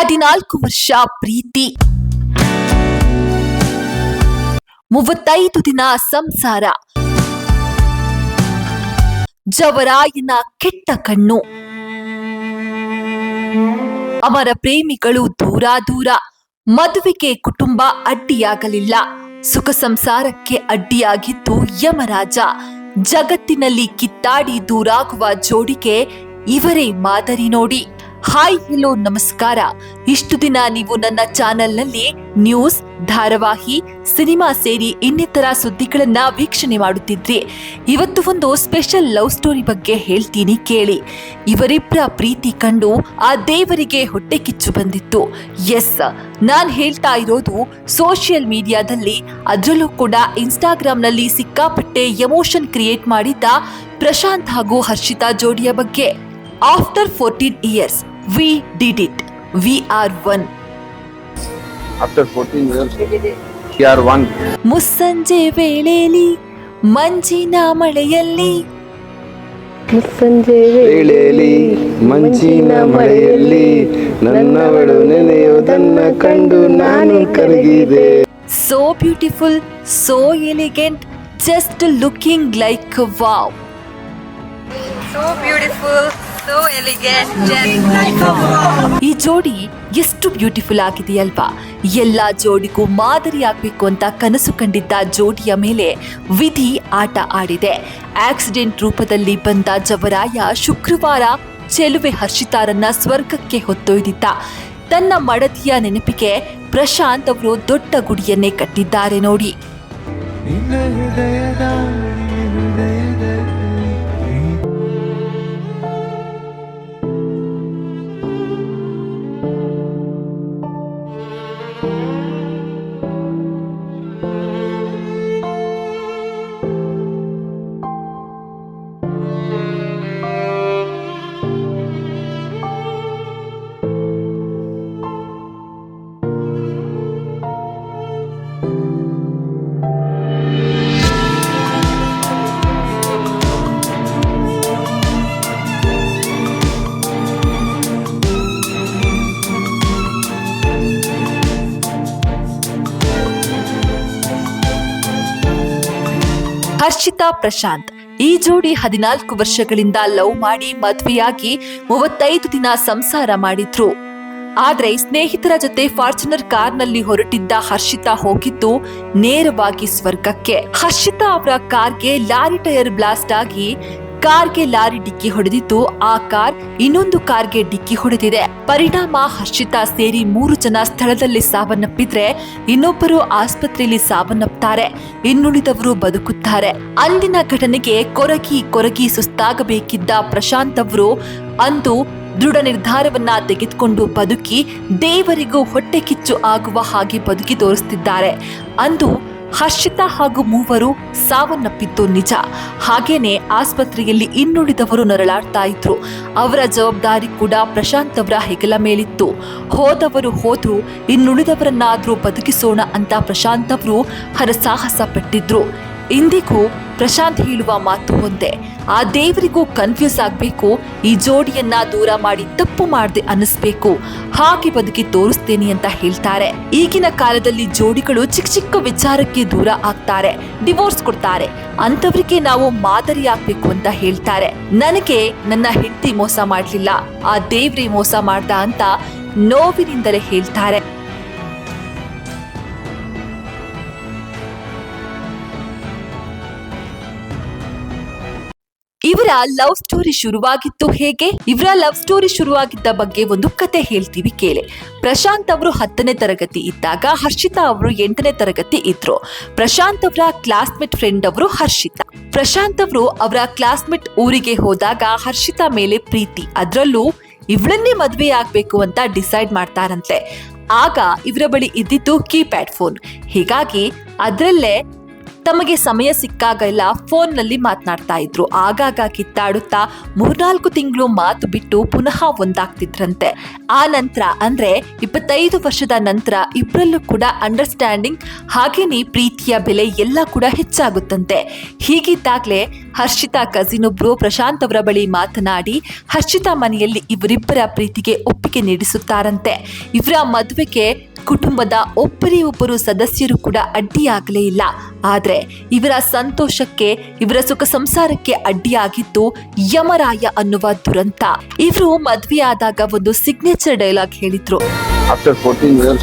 ಹದಿನಾಲ್ಕು ವರ್ಷ ಪ್ರೀತಿ. ಮೂವತ್ತೈದು ದಿನ ಸಂಸಾರ. ಜವರಾಯನ ಕೆಟ್ಟ ಕಣ್ಣು. ಅವರ ಪ್ರೇಮಿಗಳು ದೂರ ದೂರ. ಮದುವೆಗೆ ಕುಟುಂಬ ಅಡ್ಡಿಯಾಗಲಿಲ್ಲ. ಸುಖ ಸಂಸಾರಕ್ಕೆ ಅಡ್ಡಿಯಾಗಿದ್ದು ಯಮರಾಜ. ಜಗತ್ತಿನಲ್ಲಿ ಕಿತ್ತಾಡಿ ದೂರಾಗುವ ಜೋಡಿಗೆ ಇವರೇ ಮಾದರಿ ನೋಡಿ. ಹಾಯ್, ಹಲೋ, ನಮಸ್ಕಾರ. ಇಷ್ಟು ದಿನ ನೀವು ನನ್ನ ಚಾನೆಲ್ನಲ್ಲಿ ನ್ಯೂಸ್, ಧಾರಾವಾಹಿ, ಸಿನಿಮಾ ಸೇರಿ ಇನ್ನಿತರ ಸುದ್ದಿಗಳನ್ನ ವೀಕ್ಷಣೆ ಮಾಡುತ್ತಿದ್ರಿ. ಇವತ್ತು ಒಂದು ಸ್ಪೆಷಲ್ ಲವ್ ಸ್ಟೋರಿ ಬಗ್ಗೆ ಹೇಳ್ತೀನಿ ಕೇಳಿ. ಇವರಿಬ್ಬರ ಪ್ರೀತಿ ಕಂಡು ಆ ದೇವರಿಗೆ ಹೊಟ್ಟೆ ಕಿಚ್ಚು ಬಂದಿತ್ತು. ಎಸ್, ನಾನು ಹೇಳ್ತಾ ಇರೋದು ಸೋಷಿಯಲ್ ಮೀಡಿಯಾದಲ್ಲಿ ಅದರಲ್ಲೂ ಕೂಡ ಇನ್ಸ್ಟಾಗ್ರಾಮ್ನಲ್ಲಿ ಸಿಕ್ಕಾಪಟ್ಟೆ ಎಮೋಷನ್ ಕ್ರಿಯೇಟ್ ಮಾಡಿದ್ದ ಪ್ರಶಾಂತ್ ಹಾಗೂ ಹರ್ಷಿತಾ ಜೋಡಿಯ ಬಗ್ಗೆ. After fourteen years we did it we are one after fourteen years we are one ಮುಸ್ಸಂಜೆ ವೇಳೆಯಲ್ಲಿ ಮಂಜಿನ ಮಳೆಯಲ್ಲಿ. ಮುಸ್ಸಂಜೆ ವೇಳೆಯಲ್ಲಿ ಮಂಜಿನ ಮಳೆಯಲ್ಲಿ. ನನ್ನವಳು ನೆನೆಯುವುದನ್ನ ಕಂಡು ನಾನು ಕರಗಿದೆ. So beautiful so elegant just looking like wow so elegant, ಈ ಜೋಡಿ ಎಷ್ಟು ಬ್ಯೂಟಿಫುಲ್ ಆಗಿದೆಯಲ್ವಾ? ಎಲ್ಲ ಜೋಡಿಗೂ ಮಾದರಿ ಆಗ್ಬೇಕು ಅಂತ ಕನಸು ಕಂಡಿದ್ದ ಜೋಡಿಯ ಮೇಲೆ ವಿಧಿ ಆಟ ಆಡಿದೆ. ಆಕ್ಸಿಡೆಂಟ್ ರೂಪದಲ್ಲಿ ಬಂದ ಜವರಾಯ ಶುಕ್ರವಾರ ಚೆಲುವೆ ಹರ್ಷಿತಾರನ್ನ ಸ್ವರ್ಗಕ್ಕೆ ಹೊತ್ತೊಯ್ದಿದ್ದ. ತನ್ನ ಮಡದಿಯ ನೆನಪಿಗೆ ಪ್ರಶಾಂತ್ ಅವರು ದೊಡ್ಡ ಗುಡಿಯನ್ನೇ ಕಟ್ಟಿದ್ದಾರೆ ನೋಡಿ. ಹರ್ಷಿತಾ ಪ್ರಶಾಂತ್. ಈ ಜೋಡಿ ಹದಿನಾಲ್ಕು ವರ್ಷಗಳಿಂದ ಲವ್ ಮಾಡಿ ಮದುವೆಯಾಗಿ ಮೂವತ್ತೈದು ದಿನ ಸಂಸಾರ ಮಾಡಿದ್ರು. ಆದ್ರೆ ಸ್ನೇಹಿತರ ಜೊತೆ ಫಾರ್ಚುನರ್ ಕಾರ್ನಲ್ಲಿ ಹೊರಟಿದ್ದ ಹರ್ಷಿತಾ ಹೋಗಿದ್ದು ನೇರವಾಗಿ ಸ್ವರ್ಗಕ್ಕೆ. ಹರ್ಷಿತಾ ಅವರ ಕಾರ್ಗೆ ಲಾರಿ ಟೈರ್ ಬ್ಲಾಸ್ಟ್ ಆಗಿ ಕಾರ್ಗೆ ಲಾರಿ ಡಿಕ್ಕಿ ಹೊಡೆದಿದ್ದು, ಆ ಕಾರ್ ಇನ್ನೊಂದು ಕಾರ್ಗೆ ಡಿಕ್ಕಿ ಹೊಡೆದಿದೆ. ಪರಿಣಾಮ ಹರ್ಷಿತಾ ಸೇರಿ ಮೂರು ಜನ ಸ್ಥಳದಲ್ಲಿ ಸಾವನ್ನಪ್ಪಿದ್ರೆ ಇನ್ನೊಬ್ಬರು ಆಸ್ಪತ್ರೆಯಲ್ಲಿ ಸಾವನ್ನಪ್ಪುತ್ತಾರೆ ಇನ್ನುಳಿದವರು ಬದುಕುತ್ತಾರೆ. ಅಂದಿನ ಘಟನೆಗೆ ಕೊರಗಿ ಕೊರಗಿ ಸುಸ್ತಾಗಬೇಕಿದ್ದ ಪ್ರಶಾಂತ್ ಅವರು ಅಂದು ದೃಢ ನಿರ್ಧಾರವನ್ನ ತೆಗೆದುಕೊಂಡು ಬದುಕಿ ದೇವರಿಗೂ ಹೊಟ್ಟೆ ಕಿಚ್ಚು ಆಗುವ ಹಾಗೆ ಬದುಕಿ ತೋರಿಸುತ್ತಿದ್ದಾರೆ ಅಂದು ಹರ್ಷಿತಾ ಹಾಗೂ ಮೂವರು ಸಾವನ್ನಪ್ಪಿದ್ದು ನಿಜ. ಹಾಗೇನೆ ಆಸ್ಪತ್ರೆಯಲ್ಲಿ ಇನ್ನುಳಿದವರು ನರಳಾಡ್ತಾ ಇದ್ರು. ಅವರ ಜವಾಬ್ದಾರಿ ಕೂಡ ಪ್ರಶಾಂತ್ ಅವರ ಹೆಗಲ ಮೇಲಿತ್ತು. ಹೋದವರು ಹೋದ್ರು, ಇನ್ನುಳಿದವರನ್ನಾದ್ರೂ ಬದುಕಿಸೋಣ ಅಂತ ಪ್ರಶಾಂತ್ ಅವರು ಹರಸಾಹಸ ಪಟ್ಟಿದ್ರು. ಇಂದಿಗೂ ಪ್ರಶಾಂತ್ ಹೇಳುವ ಮಾತು ಒಂದೇ. ಆ ದೇವರಿಗೂ ಕನ್ಫ್ಯೂಸ್ ಆಗಬೇಕು, ಈ ಜೋಡಿಯನ್ನ ದೂರ ಮಾಡಿ ತಪ್ಪು ಮಾಡದೆ ಅನಿಸ್ಬೇಕು ಹಾಗೆ ಬದುಕಿ ತೋರಿಸ್ತೇನೆ ಅಂತ ಹೇಳ್ತಾರೆ. ಈಗಿನ ಕಾಲದಲ್ಲಿ ಜೋಡಿಗಳು ಚಿಕ್ಕ ಚಿಕ್ಕ ವಿಚಾರಕ್ಕೆ ದೂರ ಆಗ್ತಾರೆ ಡಿವೋರ್ಸ್ ಕೊಡ್ತಾರೆ. ಅಂತವರಿಗೆ ನಾವು ಮಾದರಿ ಆಗ್ಬೇಕು ಅಂತ ಹೇಳ್ತಾರೆ. ನನಗೆ ನನ್ನ ಹೆಂಡತಿ ಮೋಸ ಮಾಡ್ಲಿಲ್ಲ, ಆ ದೇವ್ರಿ ಮೋಸ ಮಾಡ್ದ ಅಂತ ನೋವಿನಿಂದಲೇ ಹೇಳ್ತಾರೆ. ಇವರ ಲವ್ ಸ್ಟೋರಿ ಶುರುವಾಗಿತ್ತು ಹೇಗೆ? ಇವರ ಲವ್ ಸ್ಟೋರಿ ಶುರುವಾಗಿದ್ದ ಬಗ್ಗೆ ಒಂದು ಕತೆ ಹೇಳ್ತೀವಿ ಕೇಳಿ. ಪ್ರಶಾಂತ್ ಅವರು ಹತ್ತನೇ ತರಗತಿ ಇದ್ದಾಗ ಹರ್ಷಿತಾ ಅವರು ಎಂಟನೇ ತರಗತಿ ಇದ್ರು. ಪ್ರಶಾಂತ್ ಅವರ ಕ್ಲಾಸ್ಮೇಟ್ ಫ್ರೆಂಡ್ ಅವರು ಹರ್ಷಿತಾ. ಪ್ರಶಾಂತ್ ಅವರು ಅವರ ಕ್ಲಾಸ್ಮೇಟ್ ಊರಿಗೆ ಹೋದಾಗ ಹರ್ಷಿತಾ ಮೇಲೆ ಪ್ರೀತಿ. ಅದ್ರಲ್ಲೂ ಇವಳನ್ನೇ ಮದ್ವೆ ಆಗ್ಬೇಕು ಅಂತ ಡಿಸೈಡ್ ಮಾಡ್ತಾರಂತೆ. ಆಗ ಇವರ ಬಳಿ ಇದ್ದಿದ್ದು ಕೀಪ್ಯಾಡ್ ಫೋನ್. ಹೀಗಾಗಿ ಅದರಲ್ಲೇ ತಮಗೆ ಸಮಯ ಸಿಕ್ಕಾಗೆಲ್ಲ ಫೋನ್ನಲ್ಲಿ ಮಾತನಾಡ್ತಾ ಇದ್ರು. ಆಗಾಗ ಕಿತ್ತಾಡುತ್ತಾ ಮೂರ್ನಾಲ್ಕು ತಿಂಗಳು ಮಾತು ಬಿಟ್ಟು ಪುನಃ ಒಂದಾಗ್ತಿದ್ರಂತೆ. ಆ ನಂತರ ಅಂದ್ರೆ ಇಪ್ಪತ್ತೈದು ವರ್ಷದ ನಂತರ ಇಬ್ಬರಲ್ಲೂ ಕೂಡ ಅಂಡರ್ಸ್ಟ್ಯಾಂಡಿಂಗ್ ಹಾಗೇನೆ ಪ್ರೀತಿಯ ಬೆಲೆ ಎಲ್ಲ ಕೂಡ ಹೆಚ್ಚಾಗುತ್ತಂತೆ. ಹೀಗಿದ್ದಾಗಲೇ ಹರ್ಷಿತಾ ಕಸಿನ್ ಒಬ್ರು ಪ್ರಶಾಂತ್ ಅವರ ಬಳಿ ಮಾತನಾಡಿ ಹರ್ಷಿತಾ ಮನೆಯಲ್ಲಿ ಇವರಿಬ್ಬರ ಪ್ರೀತಿಗೆ ಒಪ್ಪಿಗೆ ಒಪ್ಪಿಗೆ ನೀಡಿಸುತ್ತಾರಂತೆ. ಇವರ ಮದುವೆಗೆ ಕುಟುಂಬದ ಒಬ್ಬರೇ ಒಬ್ಬರು ಸದಸ್ಯರು ಕೂಡ ಅಡ್ಡಿಯಾಗಲೇ ಇಲ್ಲ. ಆದರೆ ಇವರ ಸಂತೋಷಕ್ಕೆ ಇವರ ಸುಖ ಸಂಸಾರಕ್ಕೆ ಅಡ್ಡಿಯಾಗಿದ್ದು ಯಮರಾಯ ಅನ್ನುವ ದುರಂತ. ಇವರು ಮದುವೆಯಾದಾಗ ಒಂದು ಸಿಗ್ನೇಚರ್ ಡೈಲಾಗ್ ಹೇಳಿದ್ರು. After 14 years,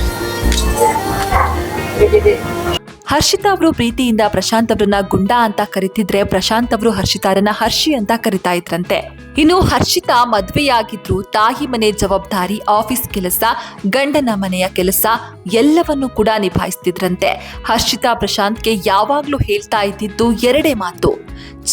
ಹರ್ಷಿತಾ ಅವರು ಪ್ರೀತಿಯಿಂದ ಪ್ರಶಾಂತ್ ಅವರನ್ನ ಗುಂಡ ಅಂತ ಕರಿತಿದ್ರೆ ಪ್ರಶಾಂತ್ ಅವರು ಹರ್ಷಿತಾರನ್ನ ಹರ್ಷಿ ಅಂತ ಕರಿತಾ ಇದ್ರಂತೆ. ಇನ್ನು ಹರ್ಷಿತಾ ಮದ್ವೆಯಾಗಿದ್ರು ತಾಯಿ ಮನೆ ಜವಾಬ್ದಾರಿ, ಆಫೀಸ್ ಕೆಲಸ, ಗಂಡನ ಮನೆಯ ಕೆಲಸ ಎಲ್ಲವನ್ನೂ ಕೂಡ ನಿಭಾಯಿಸ್ತಿದ್ರಂತೆ. ಹರ್ಷಿತಾ ಪ್ರಶಾಂತ್ಗೆ ಯಾವಾಗ್ಲೂ ಹೇಳ್ತಾ ಇದ್ದಿದ್ದು ಎರಡೇ ಮಾತು.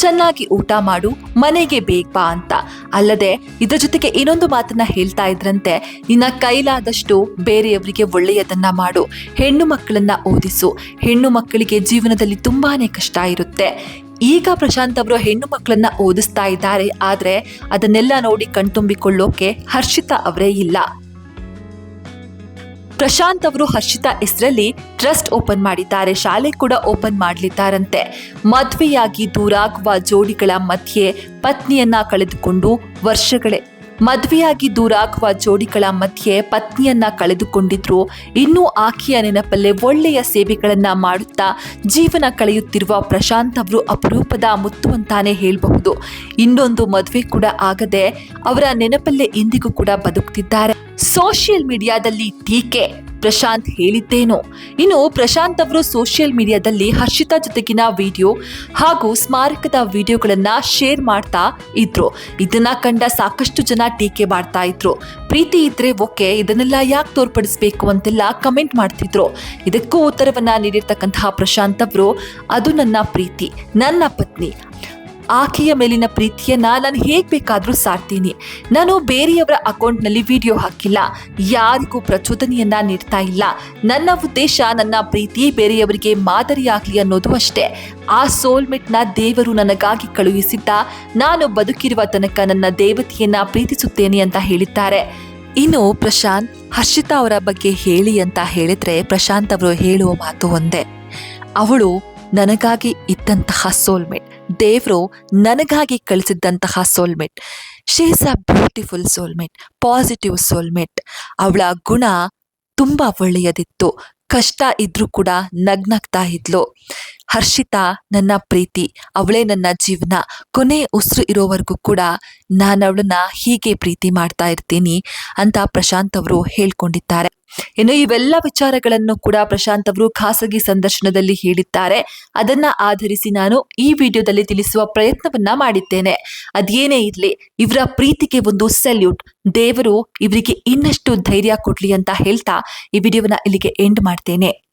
ಚೆನ್ನಾಗಿ ಊಟ ಮಾಡು, ಮನೆಗೆ ಬೇಗ ಬಾ ಅಂತ. ಅಲ್ಲದೆ ಇದರ ಜೊತೆಗೆ ಇನ್ನೊಂದು ಮಾತನ್ನ ಹೇಳ್ತಾ ಇದ್ರಂತೆ, ನಿನ್ನ ಕೈಲಾದಷ್ಟು ಬೇರೆಯವರಿಗೆ ಒಳ್ಳೆಯದನ್ನ ಮಾಡು, ಹೆಣ್ಣು ಮಕ್ಕಳನ್ನ ಓದಿಸು. ಹೆಣ್ಣು ಮಕ್ಕಳಿಗೆ ಜೀವನದಲ್ಲಿ ತುಂಬಾನೇ ಕಷ್ಟ ಇರುತ್ತೆ. ಈಗ ಪ್ರಶಾಂತ್ ಅವರು ಹೆಣ್ಣು ಮಕ್ಕಳನ್ನ ಓದಿಸ್ತಾ ಇದ್ದಾರೆ, ಆದ್ರೆ ಅದನ್ನೆಲ್ಲ ನೋಡಿ ಕಣ್ತುಂಬಿಕೊಳ್ಳೋಕೆ ಹರ್ಷಿತಾ ಅವರೇ ಇಲ್ಲ. ಪ್ರಶಾಂತ್ ಅವರು ಹರ್ಷಿತಾ ಹೆಸರಲ್ಲಿ ಟ್ರಸ್ಟ್ ಓಪನ್ ಮಾಡಿದ್ದಾರೆ. ಶಾಲೆ ಕೂಡ ಓಪನ್ ಮಾಡಲಿದ್ದಾರಂತೆ. ಮದುವೆಯಾಗಿ ದೂರಾಗುವ ಜೋಡಿಗಳ ಮಧ್ಯೆ ಪತ್ನಿಯನ್ನ ಕಳೆದುಕೊಂಡು ವರ್ಷಗಳೇ. ಮದುವೆಯಾಗಿ ದೂರಾಗುವ ಜೋಡಿಗಳ ಮಧ್ಯೆ ಪತ್ನಿಯನ್ನ ಕಳೆದುಕೊಂಡಿದ್ರು. ಇನ್ನೂ ಆಕೆಯ ನೆನಪಲ್ಲೇ ಒಳ್ಳೆಯ ಸೇವೆಗಳನ್ನ ಮಾಡುತ್ತಾ ಜೀವನ ಕಳೆಯುತ್ತಿರುವ ಪ್ರಶಾಂತ್ ಅವರು ಅಪರೂಪದ ಮುತ್ತು ಅಂತಾನೆ ಹೇಳಬಹುದು. ಇನ್ನೊಂದು ಮದುವೆ ಕೂಡ ಆಗದೆ ಅವರ ನೆನಪಲ್ಲೇ ಇಂದಿಗೂ ಕೂಡ ಬದುಕ್ತಿದ್ದಾರೆ. ಸೋಷಿಯಲ್ ಮೀಡಿಯಾದಲ್ಲಿ ಟೀಕೆ. ಪ್ರಶಾಂತ್ ಹೇಳಿದ್ದೇನು. ಇನ್ನು ಪ್ರಶಾಂತ್ ಅವರು ಸೋಷಿಯಲ್ ಮೀಡಿಯಾದಲ್ಲಿ ಹರ್ಷಿತಾ ಜೊತೆಗಿನ ವಿಡಿಯೋ ಹಾಗೂ ಸ್ಮಾರಕದ ವಿಡಿಯೋಗಳನ್ನ ಶೇರ್ ಮಾಡ್ತಾ ಇದ್ರು. ಇದನ್ನ ಕಂಡ ಸಾಕಷ್ಟು ಜನ ಟೀಕೆ ಮಾಡ್ತಾ ಇದ್ರು. ಪ್ರೀತಿ ಇದ್ರೆ ಓಕೆ, ಇದನ್ನೆಲ್ಲ ಯಾಕೆ ತೋರ್ಪಡಿಸ್ಬೇಕು ಅಂತೆಲ್ಲ ಕಮೆಂಟ್ ಮಾಡ್ತಿದ್ರು. ಇದಕ್ಕೂ ಉತ್ತರವನ್ನ ನೀಡಿರ್ತಕ್ಕಂತಹ ಪ್ರಶಾಂತ್ ಅವರು, ಅದು ನನ್ನ ಪ್ರೀತಿ, ನನ್ನ ಪತ್ನಿ ಆಕೆಯ ಮೇಲಿನ ಪ್ರೀತಿಯನ್ನ ನಾನು ಹೇಗೆ ಬೇಕಾದರೂ ಸಾರ್ತೀನಿ ನಾನು ಬೇರೆಯವರ ಅಕೌಂಟ್ನಲ್ಲಿ ವಿಡಿಯೋ ಹಾಕಿಲ್ಲ. ಯಾರಿಗೂ ಪ್ರಚೋದನೆಯನ್ನ ನೀಡ್ತಾ ಇಲ್ಲ. ನನ್ನ ಉದ್ದೇಶ, ನನ್ನ ಪ್ರೀತಿ ಬೇರೆಯವರಿಗೆ ಮಾದರಿಯಾಗಲಿ ಅನ್ನೋದು ಅಷ್ಟೇ. ಆ ಸೋಲ್ಮೆಟ್ನ ದೇವರು ನನಗಾಗಿ ಕಳುಹಿಸಿದ್ದ, ನಾನು ಬದುಕಿರುವ ತನಕ ನನ್ನ ದೇವತೆಯನ್ನ ಪ್ರೀತಿಸುತ್ತೇನೆ ಅಂತ ಹೇಳಿದ್ದಾರೆ. ಇನ್ನು ಪ್ರಶಾಂತ್, ಹರ್ಷಿತಾ ಅವರ ಬಗ್ಗೆ ಹೇಳಿ ಅಂತ ಹೇಳಿದ್ರೆ ಪ್ರಶಾಂತ್ ಅವರು ಹೇಳುವ ಮಾತು ಒಂದೇ. ಅವಳು ನನಗಾಗಿ ಇದ್ದಂತಹ ಸೋಲ್ಮೇಟ್ ದೇವರು ನನಗಾಗಿ ಕಳಿಸಿದ್ದಂತಹ soulmate she is a beautiful soulmate positive soulmate ಅವಳ ಗುಣ ತುಂಬ ಒಳ್ಳೆಯದಿತ್ತು. ಕಷ್ಟ ಇದ್ರೂ ಕೂಡ ನಗ್ನಗ್ತಾ ಇದ್ಲು. ಹರ್ಷಿತಾ, ನನ್ನ ಪ್ರೀತಿ, ಅವಳೇ ನನ್ನ ಜೀವನ. ಕೊನೆ ಉಸಿರು ಇರೋವರೆಗೂ ಕೂಡ ನಾನು ಅವಳನ್ನ ಹೀಗೆ ಪ್ರೀತಿ ಮಾಡ್ತಾ ಇರ್ತೀನಿ ಅಂತ ಪ್ರಶಾಂತ್ ಅವರು ಹೇಳ್ಕೊಂಡಿದ್ದಾರೆ. ಇನ್ನು ಇವೆಲ್ಲ ವಿಚಾರಗಳನ್ನು ಕೂಡ ಪ್ರಶಾಂತ್ ಅವರು ಖಾಸಗಿ ಸಂದರ್ಶನದಲ್ಲಿ ಹೇಳಿದ್ದಾರೆ. ಅದನ್ನ ಆಧರಿಸಿ ನಾನು ಈ ವಿಡಿಯೋದಲ್ಲಿ ತಿಳಿಸುವ ಪ್ರಯತ್ನವನ್ನ ಮಾಡಿದ್ದೇನೆ. ಅದೇನೇ ಇರಲಿ, ಇವರ ಪ್ರೀತಿಗೆ ಒಂದು ಸೆಲ್ಯೂಟ್ ದೇವರು ಇವರಿಗೆ ಇನ್ನಷ್ಟು ಧೈರ್ಯ ಕೊಡ್ಲಿ ಅಂತ ಹೇಳ್ತಾ ಈ ವಿಡಿಯೋವನ್ನ ಇಲ್ಲಿಗೆ ಎಂಡ್ ಮಾಡ್ತೇನೆ.